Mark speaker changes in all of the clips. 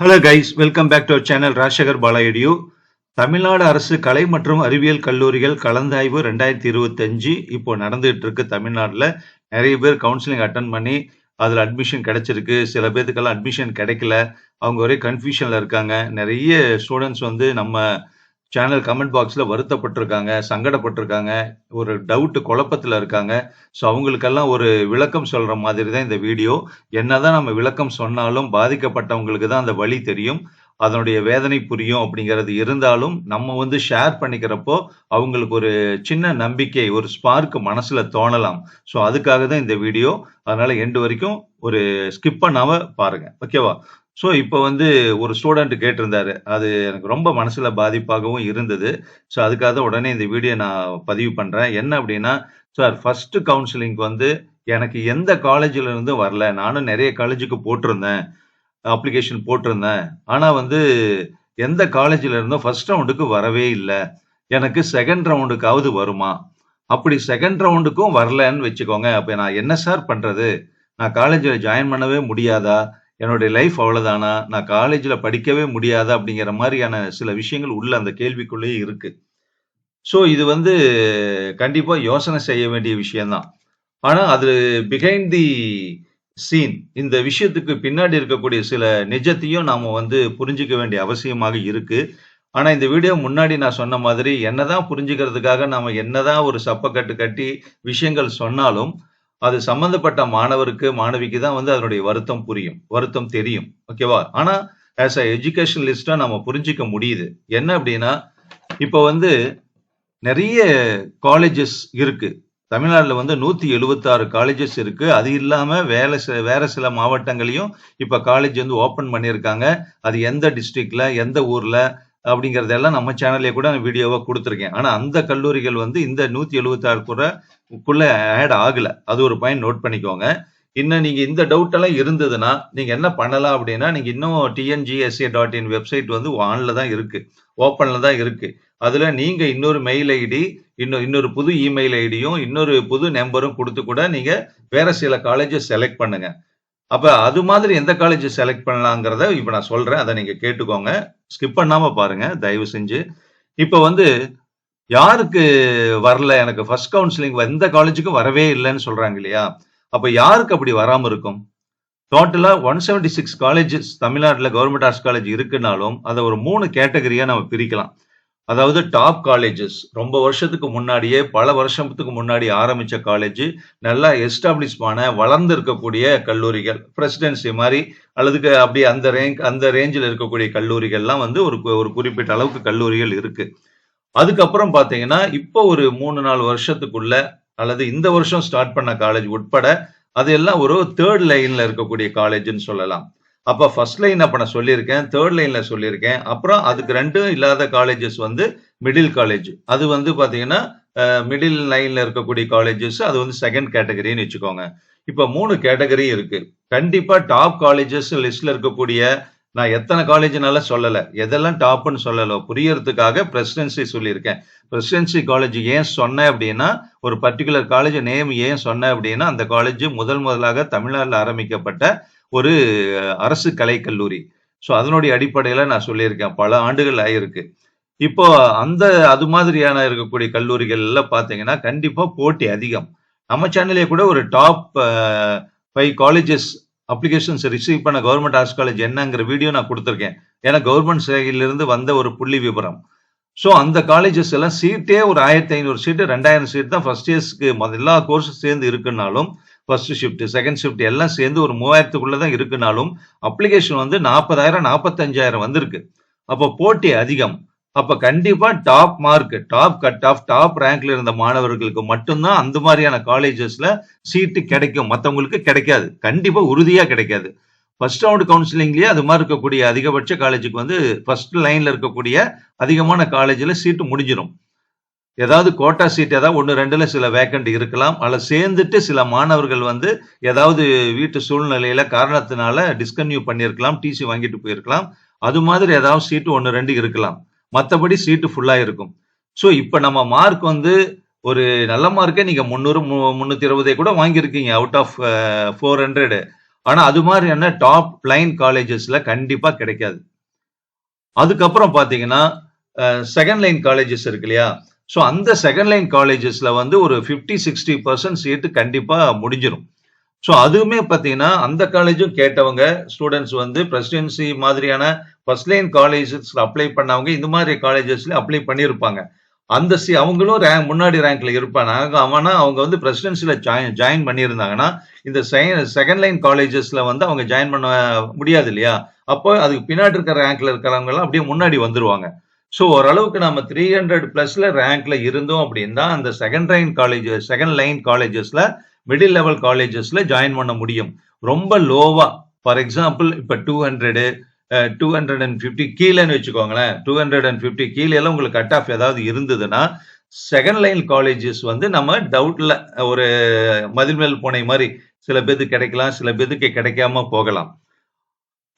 Speaker 1: Hello guys welcome back to channel Rajasekar பாலாயடியு Tamil Nadu அரசு கலை மற்றும் அறிவியல் கல்லூரிகள் கலந்தாய்வு ரெண்டாயிரத்தி இருபத்தஞ்சு இப்போ நடந்துகிட்டு இருக்கு தமிழ்நாட்டில். நிறைய பேர் கவுன்சிலிங் அட்டன் பண்ணி அதில் அட்மிஷன் கிடைச்சிருக்கு. சில பேர்த்துக்கெல்லாம் அட்மிஷன் கிடைக்கல. அவங்க ஒரே கன்ஃபியூஷனில் இருக்காங்க. நிறைய ஸ்டூடெண்ட்ஸ் வந்து நம்ம சேனல் கமெண்ட் பாக்ஸில் வருத்தப்பட்டிருக்காங்க சங்கடப்பட்டிருக்காங்க ஒரு டவுட்டு குழப்பத்தில் இருக்காங்க. ஸோ அவங்களுக்கெல்லாம் ஒரு விளக்கம் சொல்கிற மாதிரி தான் இந்த வீடியோ என்னதான் நம்ம விளக்கம் சொன்னாலும் பாதிக்கப்பட்டவங்களுக்கு தான் அந்த வழி தெரியும். அதனுடைய வேதனை புரியும் அப்படிங்கிறது இருந்தாலும் நம்ம வந்து ஷேர் பண்ணிக்கிறப்போ அவங்களுக்கு ஒரு சின்ன நம்பிக்கை ஒரு ஸ்பார்க் மனசில் தோணலாம். ஸோ அதுக்காக தான் இந்த வீடியோ அதனால் எண்டு வரைக்கும் ஒரு ஸ்கிப் பண்ணாமல் பாருங்க. ஓகேவா ஸோ இப்போ வந்து ஒரு ஸ்டூடெண்ட் கேட்டிருந்தாரு. அது எனக்கு ரொம்ப மனசுல பாதிப்பாகவும் இருந்தது. ஸோ அதுக்காக தான் உடனே இந்த வீடியோ நான் பதிவு பண்றேன். என்ன அப்படின்னா சார் ஃபர்ஸ்ட் கவுன்சிலிங்க்கு வந்து எனக்கு எந்த காலேஜில் இருந்து வரல. நானும் நிறைய காலேஜுக்கு போட்டிருந்தேன். அப்ளிகேஷன் போட்டிருந்தேன். ஆனா வந்து எந்த காலேஜில் இருந்தோ ஃபர்ஸ்ட் ரவுண்டுக்கு வரவே இல்லை. எனக்கு செகண்ட் ரவுண்டுக்காவது வருமா? அப்படி செகண்ட் ரவுண்டுக்கும் வரலன்னு வச்சுக்கோங்க. அப்ப நான் என்ன சார் பண்றது? நான் காலேஜில் ஜாயின் பண்ணவே முடியாதா? என்னுடைய லைஃப் அவ்வளவுதானா? நான் காலேஜில் படிக்கவே முடியாதா? அப்படிங்கிற மாதிரியான சில விஷயங்கள் உள்ள அந்த கேள்விக்குள்ளேயே இருக்கு. ஸோ இது வந்து கண்டிப்பா யோசனை செய்ய வேண்டிய விஷயம்தான். ஆனா அது பிஹைண்ட் தி சீன் இந்த விஷயத்துக்கு பின்னாடி இருக்கக்கூடிய சில நிஜத்தையும் நாம வந்து புரிஞ்சுக்க வேண்டிய அவசியமாக இருக்கு. ஆனா இந்த வீடியோ முன்னாடி நான் சொன்ன மாதிரி என்னதான் புரிஞ்சுக்கிறதுக்காக நாம என்னதான் ஒரு சப்பக்கட்டு கட்டி விஷயங்கள் சொன்னாலும் அது சம்பந்தப்பட்ட மாணவருக்கு மாணவிக்கு தான் வந்து அதனுடைய வருத்தம் புரியும் வருத்தம் தெரியும். ஓகேவா ஆனா ஆஸ் அ எஜுகேஷனலிஸ்டா நம்ம புரிஞ்சுக்க முடியுது. என்ன அப்படின்னா இப்ப வந்து நிறைய காலேஜஸ் இருக்கு. தமிழ்நாட்டில் வந்து நூத்தி எழுபத்தாறு காலேஜஸ் இருக்கு. அது இல்லாம வேலை சில வேற சில மாவட்டங்களையும் இப்ப காலேஜ் வந்து ஓபன் பண்ணியிருக்காங்க. அது எந்த டிஸ்ட்ரிக்ட்ல எந்த ஊர்ல அப்படிங்கறதெல்லாம் நம்ம சேனல்லே கூட நான் வீடியோவா கொடுத்துருக்கேன். ஆனா அந்த கல்லூரிகள் வந்து இந்த நூத்தி எழுபத்தாறு ஆறு குறைக்குள்ள ஆட் ஆகல. அது ஒரு பாயிண்ட் நோட் பண்ணிக்கோங்க. இன்னும் நீங்க இந்த டவுட் எல்லாம் இருந்ததுன்னா நீங்க என்ன பண்ணலாம் அப்படின்னா நீங்க இன்னும் டிஎன்ஜிஎஸ்ஏ டாட் இன் வெப்சைட் வந்து ஆன்ல தான் இருக்கு. ஓப்பன்ல தான் இருக்கு. அதுல நீங்க இன்னொரு மெயில் ஐடி இன்னும் இன்னொரு புது இமெயில் ஐடியும் இன்னொரு புது நம்பரும் கொடுத்து கூட நீங்க வேற சில காலேஜஸ் செலக்ட் பண்ணுங்க. அப்ப அது மாதிரி எந்த காலேஜ் செலக்ட் பண்ணலாங்கிறத இப்போ நான் சொல்றேன். அதை நீங்க கேட்டுக்கோங்க. ஸ்கிப் பண்ணாம பாருங்க. தயவு செஞ்சு. இப்போ வந்து யாருக்கு வரல? எனக்கு ஃபர்ஸ்ட் கவுன்சிலிங் எந்த காலேஜுக்கும் வரவே இல்லைன்னு சொல்றாங்க இல்லையா? அப்ப யாருக்கு அப்படி வராம இருக்கும்? டோட்டலா ஒன் செவன்டி சிக்ஸ் காலேஜஸ் தமிழ்நாட்டில் கவர்மெண்ட் ஆர்ட்ஸ் காலேஜ் இருக்குனாலும் அதை ஒரு மூணு கேட்டகரியா நம்ம பிரிக்கலாம். அதாவது டாப் காலேஜஸ் ரொம்ப வருஷத்துக்கு முன்னாடியே பல வருஷத்துக்கு முன்னாடி ஆரம்பிச்ச காலேஜ் நல்லா எஸ்டாப்ளிஷ்மான வளர்ந்து இருக்கக்கூடிய கல்லூரிகள். பிரசிடென்சி மாதிரி அல்லதுக்கு அப்படி அந்த ரேங்க் அந்த ரேஞ்சில் இருக்கக்கூடிய கல்லூரிகள்லாம் வந்து ஒரு ஒரு குறிப்பிட்ட அளவுக்கு கல்லூரிகள் இருக்கு. அதுக்கப்புறம் பார்த்தீங்கன்னா இப்போ ஒரு மூணு நாலு வருஷத்துக்குள்ள அல்லது இந்த வருஷம் ஸ்டார்ட் பண்ண காலேஜ் உட்பட அது எல்லாம் ஒரு தேர்ட் லைன்ல இருக்கக்கூடிய காலேஜ்னு சொல்லலாம். அப்ப ஃபர்ஸ்ட் லைன் அப்ப நான் சொல்லியிருக்கேன் தேர்ட் லைன்ல சொல்லியிருக்கேன். அப்புறம் அதுக்கு ரெண்டும் இல்லாத காலேஜஸ் வந்து மிடில் காலேஜ் அது வந்து பாத்தீங்கன்னா மிடில் லைன்ல இருக்கக்கூடிய காலேஜஸ் அது வந்து செகண்ட் கேட்டகரின்னு வச்சுக்கோங்க. இப்ப மூணு கேட்டகரி இருக்கு. கண்டிப்பா டாப் காலேஜஸ் லிஸ்ட்ல இருக்கக்கூடிய நான் எத்தனை காலேஜ்னால சொல்லல. எதெல்லாம் டாப்னு சொல்லலை. புரியறதுக்காக பிரசிடென்சி சொல்லியிருக்கேன். பிரசிடென்சி காலேஜ் ஏன் சொன்னேன் அப்படின்னா ஒரு பர்டிகுலர் காலேஜ் நேம் ஏன் சொன்னேன் அப்படின்னா அந்த காலேஜ் முதல் முதலாக தமிழ்நாட்டில் ஆரம்பிக்கப்பட்ட ஒரு அரசு கலைக்கல்லூரி ஸோ அதனுடைய அடிப்படையில நான் சொல்லியிருக்கேன். பல ஆண்டுகள் ஆயிருக்கு. இப்போ அந்த அது மாதிரியான இருக்கக்கூடிய கல்லூரிகள் எல்லாம் பார்த்தீங்கன்னா கண்டிப்பா போட்டி அதிகம். நம்ம சேனல்லே கூட ஒரு top five colleges applications receive பண்ண கவர்மெண்ட் ஆர்ட்ஸ் காலேஜ் என்னங்கிற வீடியோ நான் கொடுத்துருக்கேன். ஏன்னா கவர்மெண்ட் சைடிலிருந்து வந்த ஒரு புள்ளி விவரம் ஸோ அந்த காலேஜஸ் எல்லாம் சீட்டே ஒரு ஆயிரத்தி ஐநூறு சீட்டு ரெண்டாயிரம் சீட் தான் ஃபர்ஸ்ட் இயர்ஸ்க்கு எல்லா கோர்ஸும் சேர்ந்து இருக்குனாலும் ஃபர்ஸ்ட் ஷிஃப்ட் செகண்ட் ஷிஃப்ட் எல்லாம் சேர்ந்து ஒரு மூவாயிரத்துக்குள்ள தான் இருக்குனாலும் அப்ளிகேஷன் வந்து நாற்பதாயிரம் நாற்பத்தஞ்சாயிரம் வந்திருக்கு. அப்போ போட்டி அதிகம். அப்ப கண்டிப்பா top mark top cut off top ரேங்க்ல இருந்த மாணவர்களுக்கு மட்டும்தான் அந்த மாதிரியான காலேஜஸ்ல சீட்டு கிடைக்கும். மற்றவங்களுக்கு கிடைக்காது. கண்டிப்பா உறுதியா கிடைக்காது. ஃபர்ஸ்ட் ரவுண்ட் கவுன்சிலிங்லயே அது மாதிரி இருக்கக்கூடிய அதிகபட்ச காலேஜுக்கு வந்து ஃபர்ஸ்ட் லைன்ல இருக்கக்கூடிய அதிகமான காலேஜில் சீட்டு முடிஞ்சிடும் ஏதாவது கோட்டா சீட் ஏதாவது ஒன்று ரெண்டுல சில வேக்கண்ட் இருக்கலாம். அதில் சேர்ந்துட்டு சில மாணவர்கள் வந்து ஏதாவது வீட்டு சூழ்நிலையில காரணத்தினால டிஸ்கன்யூ பண்ணியிருக்கலாம் டிசி வாங்கிட்டு போயிருக்கலாம். அது மாதிரி ஏதாவது சீட்டு ஒன்று ரெண்டு இருக்கலாம். மற்றபடி சீட்டு ஃபுல்லாக இருக்கும். ஸோ இப்போ நம்ம மார்க் வந்து ஒரு நல்ல மார்க்கே நீங்கள் முந்நூறு முந்நூற்றி இருபதை கூட வாங்கியிருக்கீங்க அவுட் ஆஃப் ஃபோர் ஹண்ட்ரடு ஆனால் அது மாதிரியான டாப் லைன் காலேஜஸில் கண்டிப்பாக கிடைக்காது. அதுக்கப்புறம் பார்த்தீங்கன்னா செகண்ட் லைன் காலேஜஸ் இருக்கு இல்லையா? ஸோ அந்த செகண்ட் லைன் காலேஜஸ்ல வந்து ஒரு ஃபிஃப்டி சிக்ஸ்டி பர்சன்ட் சீட்டு கண்டிப்பா முடிஞ்சிடும் ஸோ அதுவுமே பார்த்தீங்கன்னா அந்த காலேஜும் கேட்டவங்க ஸ்டூடெண்ட்ஸ் வந்து பிரசிடென்சி மாதிரியான ஃபர்ஸ்ட் லைன் காலேஜஸ்ல அப்ளை பண்ணவங்க இந்த மாதிரி காலேஜஸ்ல அப்ளை பண்ணியிருப்பாங்க. அந்த சி அவங்களும் ரேங்க் முன்னாடி ரேங்க்ல இருப்பாங்க. அவனா அவங்க வந்து பிரசிடென்சியில் ஜாயின் ஜாயின் பண்ணியிருந்தாங்கன்னா இந்த செகண்ட் லைன் காலேஜஸ்ல வந்து அவங்க ஜாயின் பண்ண முடியாது இல்லையா? அப்போ அதுக்கு பின்னாடி இருக்கிற ரேங்க்ல இருக்கிறவங்கலாம் அப்படியே முன்னாடி வந்துருவாங்க. ஸோ ஓரளவுக்கு நம்ம த்ரீ ஹண்ட்ரட் பிளஸ்ல ரேங்க்ல இருந்தோம் அப்படின்னா அந்த second line colleges second line காலேஜஸ்ல middle level காலேஜஸ்ல ஜாயின் பண்ண முடியும். ரொம்ப லோவா ஃபார் எக்ஸாம்பிள் இப்போ two hundred two hundred and fifty கீழேன்னு வச்சுக்கோங்களேன் டூ ஹண்ட்ரட் அண்ட் ஃபிஃப்டி கீழே எல்லாம் உங்களுக்கு கட் ஆஃப் ஏதாவது இருந்ததுன்னா செகண்ட் லைன் காலேஜஸ் வந்து நம்ம டவுட்ல ஒரு மதில் மேல் போனை மாதிரி சில பேருக்கு கிடைக்கலாம் சில பேருக்கு கிடைக்காம போகலாம்.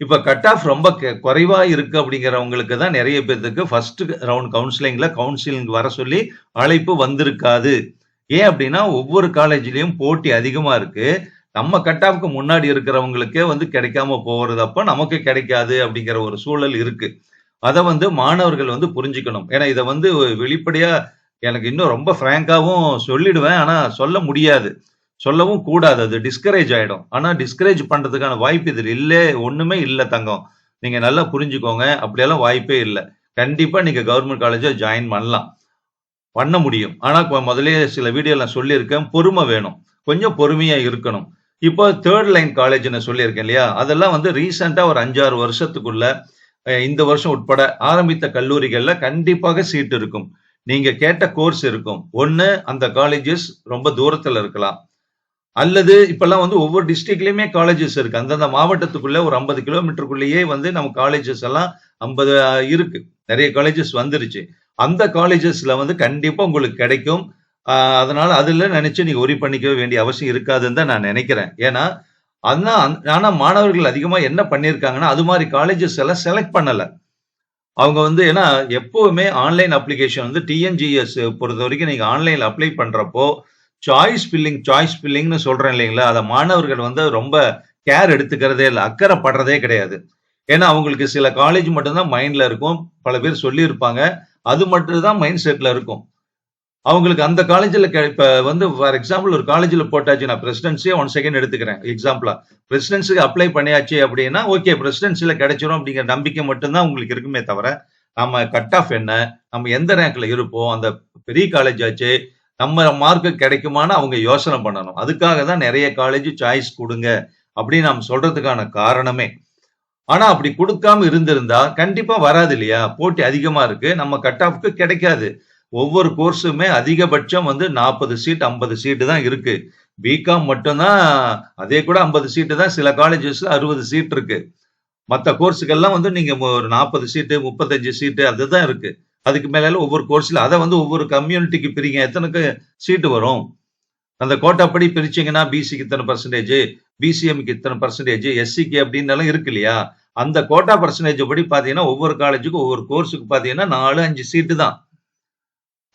Speaker 1: இப்ப கட் ஆஃப் ரொம்ப குறைவா இருக்கு அப்படிங்கிறவங்களுக்கு தான் நிறைய பேர்த்துக்கு ஃபர்ஸ்ட் ரவுண்ட் கவுன்சிலிங்ல கவுன்சிலிங் வர சொல்லி அழைப்பு வந்திருக்காது. ஏன் அப்படின்னா ஒவ்வொரு காலேஜ்லயும் போட்டி அதிகமா இருக்கு. நம்ம கட் ஆஃப்க்கு முன்னாடி இருக்கிறவங்களுக்கே வந்து கிடைக்காம போகிறது அப்ப நமக்கு கிடைக்காது அப்படிங்கிற ஒரு சூழல் இருக்கு. அதை வந்து மாணவர்கள் வந்து புரிஞ்சுக்கணும். ஏன்னா இதை வந்து வெளிப்படையா எனக்கு இன்னும் ரொம்ப ஃப்ராங்காவும் சொல்லிடுவேன். ஆனா சொல்ல முடியாது. சொல்லவும் கூடாது அது டிஸ்கரேஜ் ஆயிடும். ஆனா டிஸ்கரேஜ் பண்றதுக்கான வாய்ப்பு இதில் இல்லே ஒண்ணுமே இல்லை தங்கம். நீங்க நல்லா புரிஞ்சுக்கோங்க அப்படியெல்லாம் வாய்ப்பே இல்லை. கண்டிப்பா நீங்க கவர்மெண்ட் காலேஜை ஜாயின் பண்ணலாம். பண்ண முடியும். ஆனா முதலே சில வீடியோ நான் சொல்லியிருக்கேன் பொறுமை வேணும். கொஞ்சம் பொறுமையா இருக்கணும். இப்போ தேர்ட் லைன் காலேஜ்னு சொல்லியிருக்கேன் இல்லையா? அதெல்லாம் வந்து ரீசெண்டா ஒரு அஞ்சாறு வருஷத்துக்குள்ள இந்த வருஷம் உட்பட ஆரம்பித்த கல்லூரிகள்ல கண்டிப்பாக சீட் இருக்கும். நீங்க கேட்ட கோர்ஸ் இருக்கும். ஒன்னு அந்த காலேஜஸ் ரொம்ப தூரத்துல இருக்கலாம். அல்லது இப்பெல்லாம் வந்து ஒவ்வொரு டிஸ்ட்ரிக்ட்லயுமே காலேஜஸ் இருக்கு. அந்தந்த மாவட்டத்துக்குள்ள ஒரு ஐம்பது கிலோமீட்டருக்குள்ளேயே வந்து நம்ம காலேஜஸ் எல்லாம் ஐம்பது இருக்கு. நிறைய காலேஜஸ் வந்துருச்சு. அந்த காலேஜஸ்ல வந்து கண்டிப்பா உங்களுக்கு கிடைக்கும். அதனால அதுல நினைச்சு நீங்க ஒரி பண்ணிக்க வேண்டிய அவசியம் இருக்காதுன்னு தான் நான் நினைக்கிறேன். ஏன்னா ஆனா ஆனா மாணவர்கள் அதிகமா என்ன பண்ணியிருக்காங்கன்னா அது மாதிரி காலேஜஸ் எல்லாம் செலக்ட் பண்ணல. அவங்க வந்து ஏன்னா எப்பவுமே ஆன்லைன் அப்ளிகேஷன் வந்து டிஎன்ஜிஎஸ் பொறுத்த வரைக்கும் நீங்க ஆன்லைன்ல அப்ளை பண்றப்போ சாய்ஸ் ஃபில்லிங் சாய்ஸ் ஃபில்லிங்னு சொல்றேன் இல்லைங்களா? அதை மாணவர்கள் வந்து ரொம்ப கேர் எடுத்துக்கிறதே இல்லை அக்கறைப்படுறதே கிடையாது. ஏன்னா அவங்களுக்கு சில காலேஜ் மட்டும்தான் மைண்ட்ல இருக்கும். பல பேர் சொல்லியிருப்பாங்க. அது மட்டும் தான் மைண்ட் செட்ல இருக்கும். அவங்களுக்கு அந்த காலேஜில் இப்போ வந்து ஃபார் எக்ஸாம்பிள் ஒரு காலேஜில் போட்டாச்சு நான் பிரசிடென்சியே ஒன் செகண்ட் எடுத்துக்கிறேன் எக்ஸாம்பிளா பிரசிடென்சிக்கு அப்ளை பண்ணியாச்சு அப்படின்னா ஓகே பிரசிடென்சியில் கிடைச்சிரும் அப்படிங்கிற நம்பிக்கை மட்டும்தான் உங்களுக்கு இருக்குமே தவிர நம்ம கட் ஆஃப் என்ன? நம்ம எந்த ரேங்க்ல இருப்போம்? அந்த பெரிய காலேஜ் ஆச்சு நம்ம மார்க்கு கிடைக்குமான்னு அவங்க யோசனை பண்ணணும். அதுக்காக தான் நிறைய காலேஜ் சாய்ஸ் கொடுங்க அப்படின்னு நாம் சொல்றதுக்கான காரணமே. ஆனா அப்படி கொடுக்காம இருந்திருந்தா கண்டிப்பா வராது இல்லையா? போட்டி அதிகமா இருக்கு. நம்ம கட் ஆஃப்க்கு கிடைக்காது. ஒவ்வொரு கோர்ஸுமே அதிகபட்சம் வந்து நாற்பது சீட் ஐம்பது சீட்டு தான் இருக்கு. பிகாம் மட்டும்தான் அதே கூட ஐம்பது சீட்டு தான். சில காலேஜஸ்ல அறுபது சீட் இருக்கு. மற்ற கோர்ஸுக்கெல்லாம் வந்து நீங்க ஒரு நாற்பது சீட்டு முப்பத்தஞ்சு சீட்டு அதுதான் இருக்கு. அதுக்கு மேலே ஒவ்வொரு கோர்ஸில் அதை வந்து ஒவ்வொரு கம்யூனிட்டிக்கு பிரிங்க. எத்தனைக்கு சீட்டு வரும்? அந்த கோட்டாப்படி பிரிச்சிங்கன்னா பிசிக்கு இத்தனை பர்சன்டேஜ் பிசிஎம்க்கு இத்தனை பர்சன்டேஜ் எஸ்சிக்கு அப்படின்னாலும் இருக்கு இல்லையா? அந்த கோட்டா பர்சன்டேஜ் படி பார்த்தீங்கன்னா ஒவ்வொரு காலேஜுக்கும் ஒவ்வொரு கோர்ஸுக்கு பார்த்தீங்கன்னா நாலு அஞ்சு சீட்டு தான்.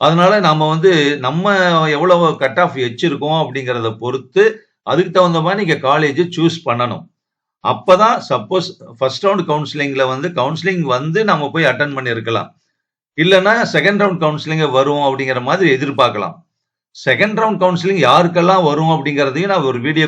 Speaker 1: அதனால நம்ம வந்து நம்ம எவ்வளவு கட் ஆஃப் வச்சிருக்கோம் அப்படிங்கிறத பொறுத்து அதுக்கு தகுந்த மாதிரி நீங்கள் காலேஜ் சூஸ் பண்ணணும். அப்போ தான் சப்போஸ் ஃபர்ஸ்ட் ரவுண்ட் கவுன்சிலிங்கில் வந்து கவுன்சிலிங் வந்து நம்ம போய் அட்டன் பண்ணியிருக்கலாம். இல்லைன்னா செகண்ட் ரவுண்ட் கவுன்சிலிங்க வரும் அப்படிங்கிற மாதிரி எதிர்பார்க்கலாம். செகண்ட் ரவுண்ட் கவுன்சிலிங் யாருக்கெல்லாம் வரும் அப்படிங்கிறதையும் நான் ஒரு வீடியோ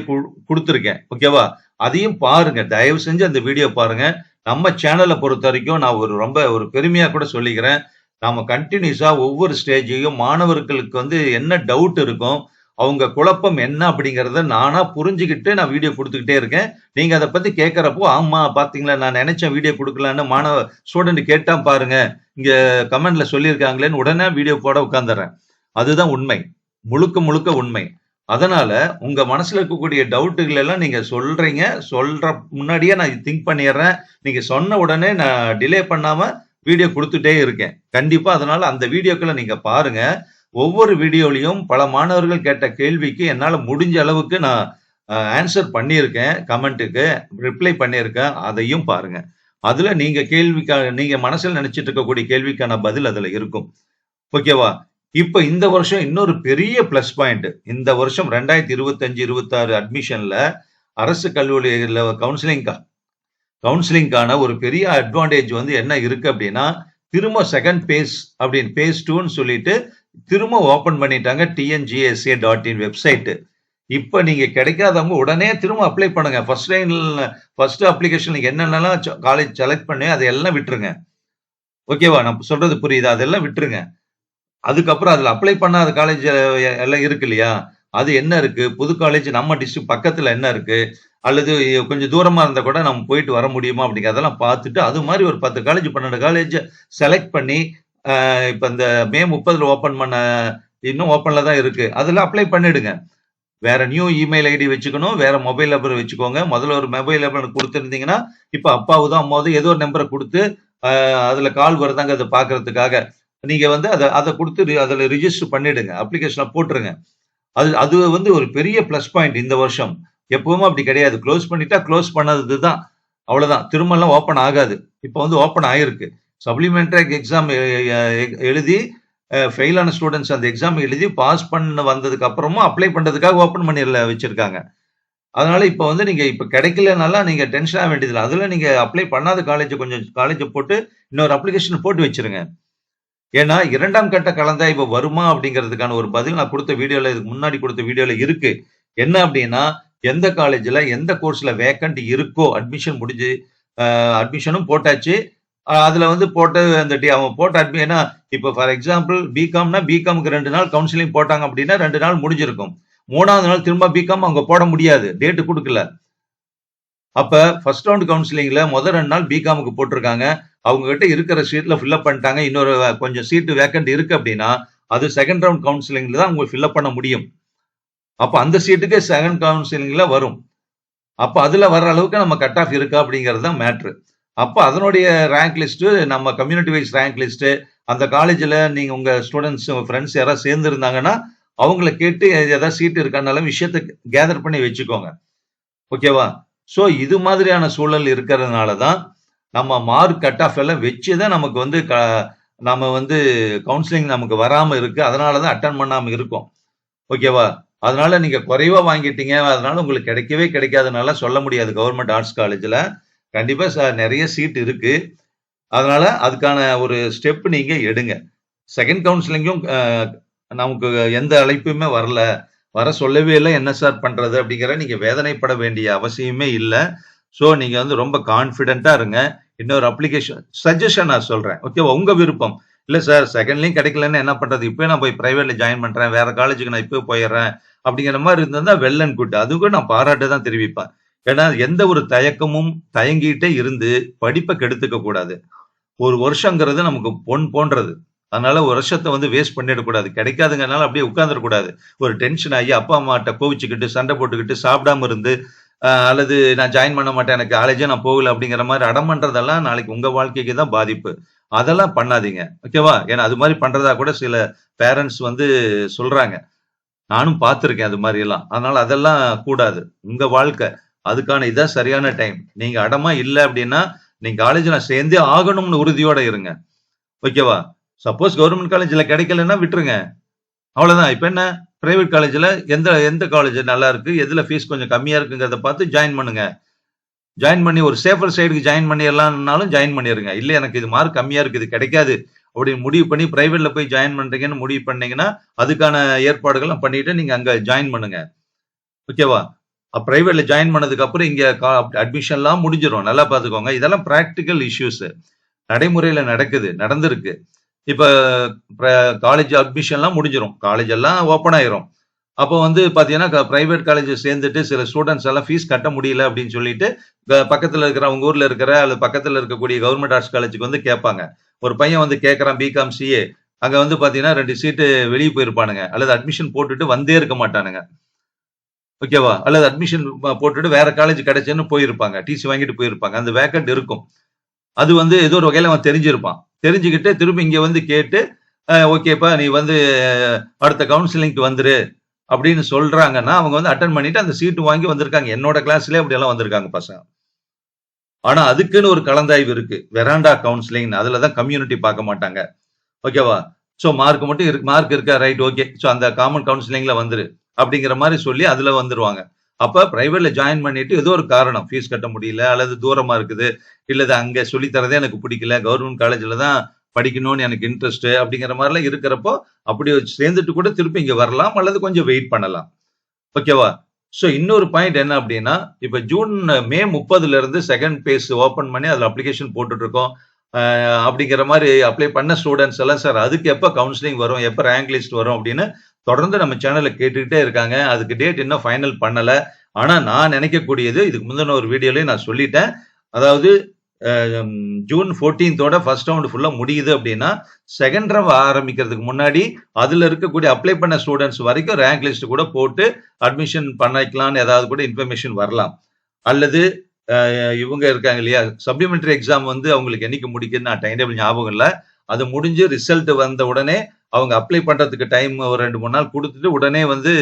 Speaker 1: கொடுத்துருக்கேன். ஓகேவா அதையும் பாருங்க. தயவு செஞ்சு அந்த வீடியோ பாருங்க. நம்ம சேனலை பொறுத்த வரைக்கும் நான் ஒரு ரொம்ப ஒரு பெருமையா கூட சொல்லிக்கிறேன். நாம கண்டினியூஸா ஒவ்வொரு ஸ்டேஜையும் மாணவர்களுக்கு வந்து என்ன டவுட் இருக்கும் அவங்க குழப்பம் என்ன அப்படிங்கிறத நானா புரிஞ்சுக்கிட்டு நான் வீடியோ கொடுத்துக்கிட்டே இருக்கேன். நீங்க அதை பத்தி கேட்கறப்போ ஆமா பாத்தீங்களா நான் நினைச்சேன் வீடியோ கொடுக்கலான்னு மாணவ ஸ்டூடெண்ட் கேட்டா பாருங்க. இங்க கமெண்ட்ல சொல்லியிருக்காங்களேன்னு உடனே வீடியோ போட உட்காந்துறேன் அதுதான் உண்மை. முழுக்க முழுக்க உண்மை. அதனால உங்க மனசுல இருக்கக்கூடிய டவுட்டுகள் எல்லாம் நீங்க சொல்றீங்க. சொல்ற முன்னாடியே நான் திங்க் பண்ணிடுறேன். நீங்க சொன்ன உடனே நான் டிலே பண்ணாம வீடியோ கொடுத்துட்டே இருக்கேன். கண்டிப்பா அதனால அந்த வீடியோக்களை நீங்க பாருங்க. ஒவ்வொரு வீடியோலையும் பல மாணவர்கள் கேட்ட கேள்விக்கு என்னால் முடிஞ்ச அளவுக்கு நான் ஆன்சர் பண்ணியிருக்கேன் கமெண்ட்டுக்கு ரிப்ளை பண்ணியிருக்கேன் அதையும் பாருங்க. அதில் நீங்கள் கேள்விக்கான நீங்கள் மனசில் நினச்சிட்டு இருக்கக்கூடிய கேள்விக்கான பதில் அதில் இருக்கும். ஓகேவா இப்போ இந்த வருஷம் இன்னொரு பெரிய ப்ளஸ் பாயிண்ட் இந்த வருஷம் ரெண்டாயிரத்தி இருபத்தஞ்சு இருபத்தாறு அட்மிஷன்ல அரசு கல்லூரியில் கவுன்சிலிங்கா கவுன்சிலிங்கான ஒரு பெரிய அட்வான்டேஜ் வந்து என்ன இருக்குது அப்படின்னா திரும்ப செகண்ட் பேஸ் அப்படின்னு பேஸ் டூன்னு சொல்லிட்டு திரும்ப ஓபன் பண்ணிட்டாங்க டிஎன்ஜிஎஸ்ஏ டாட் இன் வெப்சைட் இப்போ நீங்க கிடைக்காதவங்க உடனே திரும்ப அப்ளை பண்ணுங்க. ஃபர்ஸ்ட் லைன் ஃபர்ஸ்ட் அப்ளிகேஷன் என்னென்னலாம் காலேஜ் செலக்ட் பண்ணி அதையெல்லாம் விட்டுருங்க. ஓகேவா நான் சொல்றது புரியுது? அதெல்லாம் விட்டுருங்க. அதுக்கப்புறம் அதுல அப்ளை பண்ணாத காலேஜ் எல்லாம் இருக்கு இல்லையா? அது என்ன இருக்கு? புது காலேஜ் நம்ம டிஸ்ட்ரிக்ட் பக்கத்துல என்ன இருக்கு? அல்லது கொஞ்சம் தூரமா இருந்தா கூட நம்ம போயிட்டு வர முடியுமா? அப்படிங்கிறதெல்லாம் பார்த்துட்டு அது மாதிரி ஒரு பத்து காலேஜ் பன்னெண்டு காலேஜ் செலக்ட் பண்ணி இப்போ இந்த மே முப்பதுல ஓப்பன் பண்ண இன்னும் ஓப்பன்ல தான் இருக்கு. அதில் அப்ளை பண்ணிடுங்க. வேற நியூ இமெயில் ஐடி வச்சுக்கணும் வேற மொபைல் நம்பர் வச்சுக்கோங்க. முதல்ல ஒரு மொபைல் நம்பர் கொடுத்துருந்தீங்கன்னா இப்ப அப்பாவுதோ அம்மாவது ஏதோ ஒரு நம்பரை கொடுத்து அதில் கால் வருதாங்க அதை பார்க்கறதுக்காக நீங்கள் வந்து அதை அதை கொடுத்து அதில் ரிஜிஸ்டர் பண்ணிடுங்க. அப்ளிகேஷனை போட்டுருங்க. அது அது வந்து ஒரு பெரிய ப்ளஸ் பாயிண்ட் இந்த வருஷம். எப்பவுமே அப்படி கிடையாது. க்ளோஸ் பண்ணிட்டா க்ளோஸ் பண்ணது தான் அவ்வளோதான் திரும்பலாம் ஓப்பன் ஆகாது. இப்போ வந்து ஓப்பன் ஆயிருக்கு. சப்ளிமெண்ட்ரி எக்ஸாம் எழுதி ஃபெயில் ஆன ஸ்டூடெண்ட்ஸ் அந்த எக்ஸாம் எழுதி பாஸ் பண்ண வந்ததுக்கு அப்புறமும் அப்ளை பண்ணுறதுக்காக ஓப்பன் பண்ணிடல வச்சுருக்காங்க. அதனால இப்போ வந்து நீங்கள் இப்போ கிடைக்கலனால நீங்கள் டென்ஷன் ஆக வேண்டியதில்லை. அதில் நீங்கள் அப்ளை பண்ணாத காலேஜை கொஞ்சம் காலேஜை போட்டு இன்னொரு அப்ளிகேஷன் போட்டு வச்சிருங்க. ஏன்னா இரண்டாம் கட்ட கலந்தாய்வு வருமா அப்படிங்கிறதுக்கான ஒரு பதில் நான் கொடுத்த வீடியோவில் இதுக்கு முன்னாடி கொடுத்த வீடியோவில் இருக்கு. என்ன அப்படின்னா எந்த காலேஜில் எந்த கோர்ஸில் வேக்கண்ட் இருக்கோ அட்மிஷன் முடிஞ்சு அட்மிஷனும் போட்டாச்சு. அதுல வந்து போட்டு அந்த டி- அவன் போட்ட அட்மி ஏன்னா இப்போ ஃபார் எக்ஸாம்பிள் பிகாம்னா பிகாம்க்கு ரெண்டு நாள் கவுன்சிலிங் போட்டாங்க அப்படின்னா ரெண்டு நாள் முடிஞ்சிருக்கும். மூணாவது நாள் திரும்ப பிகாம் அவங்க போட முடியாது. டேட்டு கொடுக்கல. அப்ப ஃபர்ஸ்ட் ரவுண்ட் கவுன்சிலிங்ல முதல் ரெண்டு நாள் பிகாமுக்கு போட்டிருக்காங்க. அவங்க கிட்ட இருக்கிற சீட்ல ஃபில்அப் பண்ணிட்டாங்க. இன்னொரு கொஞ்சம் சீட்டு வேக்கண்ட் இருக்கு அப்படின்னா அது செகண்ட் ரவுண்ட் கவுன்சிலிங்ல தான் அவங்க ஃபில்அப் பண்ண முடியும். அப்ப அந்த சீட்டுக்கு செகண்ட் கவுன்சிலிங்ல வரும். அப்ப அதுல வர்ற அளவுக்கு நம்ம கட் ஆஃப் இருக்கா அப்படிங்கிறது தான் மேட்ரு அப்போ அதனுடைய ரேங்க் லிஸ்ட்டு நம்ம கம்யூனிட்டி வைஸ் ரேங்க் லிஸ்ட்டு அந்த காலேஜில் நீங்கள் உங்கள் ஸ்டூடெண்ட்ஸ் உங்கள் ஃப்ரெண்ட்ஸ் யாராவது சேர்ந்து இருந்தாங்கன்னா அவங்கள கேட்டு ஏதாவது சீட் இருக்கானாலும் விஷயத்தை கேதர் பண்ணி வச்சுக்கோங்க. ஓகேவா ஸோ இது மாதிரியான சூழல் இருக்கிறதுனால தான் நம்ம மார்க் கட் ஆஃப் எல்லாம் வச்சு தான் நமக்கு வந்து க- நம்ம வந்து கவுன்சிலிங் நமக்கு வராமல் இருக்குது அதனால தான் அட்டன் பண்ணாமல் இருக்கோம் ஓகேவா அதனால நீங்கள் குறைவாக வாங்கிட்டீங்க. அதனால உங்களுக்கு கிடைக்கவே கிடைக்காதனால சொல்ல முடியாது கவர்மெண்ட் ஆர்ட்ஸ் காலேஜில் கண்டிப்பா சார் நிறைய சீட் இருக்கு. அதனால அதுக்கான ஒரு ஸ்டெப் நீங்க எடுங்க. செகண்ட் கவுன்சிலிங்கும் நமக்கு எந்த அழைப்புமே வரல. வர சொல்லவே இல்லை என்ன சார் பண்றது அப்படிங்கிற நீங்க வேதனைப்பட வேண்டிய அவசியமே இல்லை. ஸோ நீங்க வந்து ரொம்ப கான்ஃபிடென்ட்டா இருங்க. இன்னொரு அப்ளிகேஷன் சஜஷன் நான் சொல்றேன். ஓகேவா உங்க விருப்பம். இல்ல சார் செகண்ட்லயும் கிடைக்கலன்னு என்ன பண்றது? இப்போ நான் போய் பிரைவேட்ல ஜாயின் பண்றேன். வேற காலேஜுக்கு நான் இப்போ போயிடுறேன். அப்படிங்கிற மாதிரி இருந்தா வெள்ளன் கூட்டு அதுக்கும் நான் பாராட்டு தான் தெரிவிப்பேன். ஏன்னா எந்த ஒரு தயக்கமும் தயங்கிட்டே இருந்து படிப்பை கெடுத்துக்க கூடாது. ஒரு வருஷங்கிறது நமக்கு பொன் போன்றது. அதனால ஒரு வருஷத்தை வந்து வேஸ்ட் பண்ணிடக்கூடாது. கிடைக்காதுங்கனால அப்படியே உட்காந்துடக்கூடாது ஒரு டென்ஷன் ஆகி அப்பா அம்மாட்ட கோவிச்சுக்கிட்டு சண்டை போட்டுக்கிட்டு சாப்பிடாம இருந்து அல்லது நான் ஜாயின் பண்ண மாட்டேன் எனக்கு காலேஜே நான் போகல அப்படிங்கிற மாதிரி அடம் பண்றதெல்லாம் நாளைக்கு உங்க வாழ்க்கைக்கு தான் பாதிப்பு. அதெல்லாம் பண்ணாதீங்க. ஓகேவா ஏன்னா அது மாதிரி பண்றதா கூட சில பேரண்ட்ஸ் வந்து சொல்றாங்க. நானும் பார்த்துருக்கேன் அது மாதிரி எல்லாம் அதனால அதெல்லாம் கூடாது. உங்க வாழ்க்கை. அதுக்கான இதான் சரியான டைம் நீங்க அடமா இல்லை அப்படின்னா நீங்க நான் சேர்ந்தே ஆகணும்னு உறுதியோட இருங்க. ஓகேவா சப்போஸ் கவர்மெண்ட் காலேஜ்ல கிடைக்கலன்னா விட்டுருங்க. அவ்வளவுதான். இப்ப என்ன? பிரைவேட் காலேஜ்ல எந்த எந்த காலேஜ் நல்லா இருக்கு? எதுல ஃபீஸ் கொஞ்சம் கம்மியா இருக்குங்கிறத பார்த்து ஜாயின் பண்ணுங்க. ஜாயின் பண்ணி ஒரு சேஃபர் சைடுக்கு ஜாயின் பண்ணிடலாம்னாலும் ஜாயின் பண்ணிடுங்க இல்ல எனக்கு இது மார்க் கம்மியா இருக்கு இது கிடைக்காது அப்படின்னு முடிவு பண்ணி பிரைவேட்ல போய் ஜாயின் பண்றீங்கன்னு முடிவு பண்ணீங்கன்னா அதுக்கான ஏற்பாடுகள்லாம் பண்ணிட்டு நீங்க அங்க ஜாயின் பண்ணுங்க. ஓகேவா பிரைவேட்ல ஜாயின் பண்ணதுக்கு அப்புறம் இங்க அட்மிஷன்லாம் முடிஞ்சிடும் நல்லா பாத்துக்கோங்க இதெல்லாம் பிராக்டிக்கல் இஷ்யூஸ் நடைமுறையில நடக்குது நடந்திருக்கு. இப்ப காலேஜ் அட்மிஷன்லாம் முடிஞ்சிடும் காலேஜ் எல்லாம் ஓப்பன் ஆயிரும். அப்போ வந்து பாத்தீங்கன்னா பிரைவேட் காலேஜ் சேர்ந்துட்டு சில ஸ்டூடெண்ட்ஸ் எல்லாம் ஃபீஸ் கட்ட முடியல அப்படின்னு சொல்லிட்டு க- பக்கத்துல இருக்கிற அவங்க ஊர்ல இருக்கிற அல்லது பக்கத்துல இருக்கக்கூடிய கவர்மெண்ட் ஆர்ட்ஸ் காலேஜுக்கு வந்து கேட்பாங்க. ஒரு பையன் வந்து கேட்கறான் பிகாம் சிஏ அங்க வந்து பாத்தீங்கன்னா ரெண்டு சீட்டு வெளியே போயிருப்பானுங்க. அல்லது அட்மிஷன் போட்டுட்டு வந்தே இருக்க மாட்டானுங்க. ஓகேவா? அல்லது அட்மிஷன் போட்டுட்டு வேற காலேஜ் கிடைச்சேன்னு போயிருப்பாங்க. டிசி வாங்கிட்டு போயிருப்பாங்க. அந்த வேக்கண்ட் இருக்கும். அது வந்து ஏதோ ஒரு வகையில் அவன் தெரிஞ்சிருப்பான். தெரிஞ்சுக்கிட்டு திரும்பி இங்க வந்து கேட்டு ஓகேப்பா நீ வந்து அடுத்த கவுன்சிலிங்க்கு வந்துரு அப்படின்னு சொல்றாங்கன்னா அவங்க வந்து அட்டன் பண்ணிட்டு அந்த சீட்டு வாங்கி வந்திருக்காங்க. என்னோட கிளாஸ்லேயே அப்படி எல்லாம் வந்திருக்காங்க பசங்க. ஆனா அதுக்குன்னு ஒரு கலந்தாய்வு இருக்கு. வெராண்டா கவுன்சிலிங் அதுலதான் கம்யூனிட்டி பார்க்க மாட்டாங்க. ஓகேவா? ஸோ மார்க் மட்டும் இருக்கு மார்க் இருக்கா? ரைட் ஓகே ஸோ அந்த காமன் கவுன்சிலிங்கில் வந்துரு. அப்படிங்கிற மாதிரி சொல்லி அதில் வந்துருவாங்க. அப்போ ப்ரைவேட்ல ஜாயின் பண்ணிட்டு ஏதோ ஒரு காரணம். ஃபீஸ் கட்ட முடியல அல்லது தூரமாக இருக்குது இல்லது அங்கே சொல்லித் தரதே எனக்கு பிடிக்கல கவர்மெண்ட் காலேஜில் தான் படிக்கணும்னு எனக்கு இன்ட்ரெஸ்ட் அப்படிங்கிற மாதிரிலாம் இருக்கிறப்போ அப்படி சேர்ந்துட்டு கூட திருப்பி இங்கே வரலாம் அல்லது கொஞ்சம் வெயிட் பண்ணலாம். ஓகேவா ஸோ இன்னொரு பாயிண்ட் என்ன அப்படின்னா இப்போ ஜூன் மே முப்பதுல இருந்து செகண்ட் பேஸ் ஓப்பன் பண்ணி அதில் அப்ளிகேஷன் போட்டுட்ருக்கோம் அப்படிங்கிற மாதிரி அப்ளை பண்ண ஸ்டூடெண்ட்ஸ் எல்லாம் சார் அதுக்கு எப்போ கவுன்சிலிங் வரும் எப்போ ரேங்க் லிஸ்ட் வரும் அப்படின்னு தொடர்ந்து நம்ம சேனலில் கேட்டுக்கிட்டே இருக்காங்க. அதுக்கு டேட் இன்னும் ஃபைனல் பண்ணலை. ஆனால் நான் நினைக்கக்கூடியது இதுக்கு முந்தின ஒரு வீடியோலயே நான் சொல்லிட்டேன். அதாவது ஜூன் ஃபோர்டீன்த்தோட ஃபர்ஸ்ட் ரவுண்ட் ஃபுல்லாக முடியுது அப்படின்னா செகண்ட் ரவுண்ட் ஆரம்பிக்கிறதுக்கு முன்னாடி அதில் இருக்கக்கூடிய அப்ளை பண்ண ஸ்டூடெண்ட்ஸ் வரைக்கும் ரேங்க் லிஸ்ட் கூட போட்டு அட்மிஷன் பண்ணிக்கலாம்னு ஏதாவது கூட இன்ஃபர்மேஷன் வரலாம். அல்லது இவங்க இருக்காங்க இல்லையா? சப்ளிமெண்டரி எக்ஸாம் வந்து அவங்களுக்கு என்னைக்கு முடிக்குதுன்னு நான் டைம் டேபிள் ஞாபகம் இல்லை. அது முடிஞ்சு ரிசல்ட் வந்த உடனே அவங்க அப்ளை பண்றதுக்கு டைம் ஒரு ரெண்டு மூணு நாள் கொடுத்துட்டு உடனே வந்து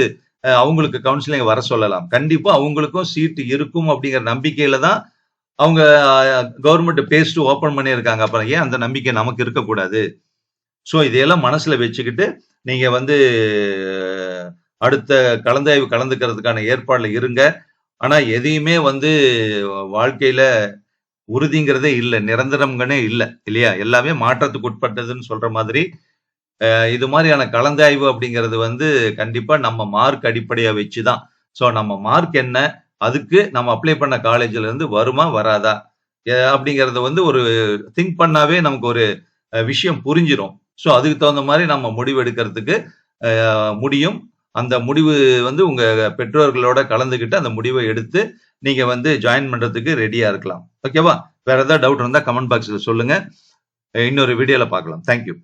Speaker 1: அவங்களுக்கு கவுன்சிலிங் வர சொல்லலாம். கண்டிப்பா அவங்களுக்கும் சீட்டு இருக்கும் அப்படிங்கிற நம்பிக்கையில தான் அவங்க கவர்மெண்ட் பேஸ்ட் ஓபன் பண்ணியிருக்காங்க. அப்புறம் ஏன் அந்த நம்பிக்கை நமக்கு இருக்கக்கூடாது? ஸோ இதையெல்லாம் மனசுல வச்சுக்கிட்டு நீங்க வந்து அடுத்த கலந்தாய்வு கலந்துக்கிறதுக்கான ஏற்பாடுல இருங்க. ஆனா எதையுமே வந்து வாழ்க்கையில உறுதிங்கிறதே இல்லை நிரந்தரம்கனே இல்லை இல்லையா? எல்லாமே மாற்றத்துக்கு உட்பட்டதுன்னு சொல்ற மாதிரி இது மாதிரியான கலந்தாய்வு அப்படிங்கிறது வந்து கண்டிப்பா நம்ம மார்க் அடிப்படையா வச்சுதான். ஸோ நம்ம மார்க் என்ன? அதுக்கு நம்ம அப்ளை பண்ண காலேஜ்ல இருந்து வருமா வராதா? அஹ், அப்படிங்கறத வந்து ஒரு திங்க் பண்ணாவே நமக்கு ஒரு விஷயம் புரிஞ்சிடும் ஸோ அதுக்கு தகுந்த மாதிரி நம்ம முடிவு எடுக்கிறதுக்கு முடியும். அந்த முடிவு வந்து உங்க பெற்றோர்களோட கலந்துக்கிட்டு அந்த முடிவை எடுத்து நீங்க வந்து ஜாயின் பண்றதுக்கு ரெடியா இருக்கலாம். ஓகேவா வேற ஏதாவது டவுட் இருந்தா கமெண்ட் பாக்ஸ்ல சொல்லுங்க. இன்னொரு வீடியோல பார்க்கலாம். தேங்க்யூ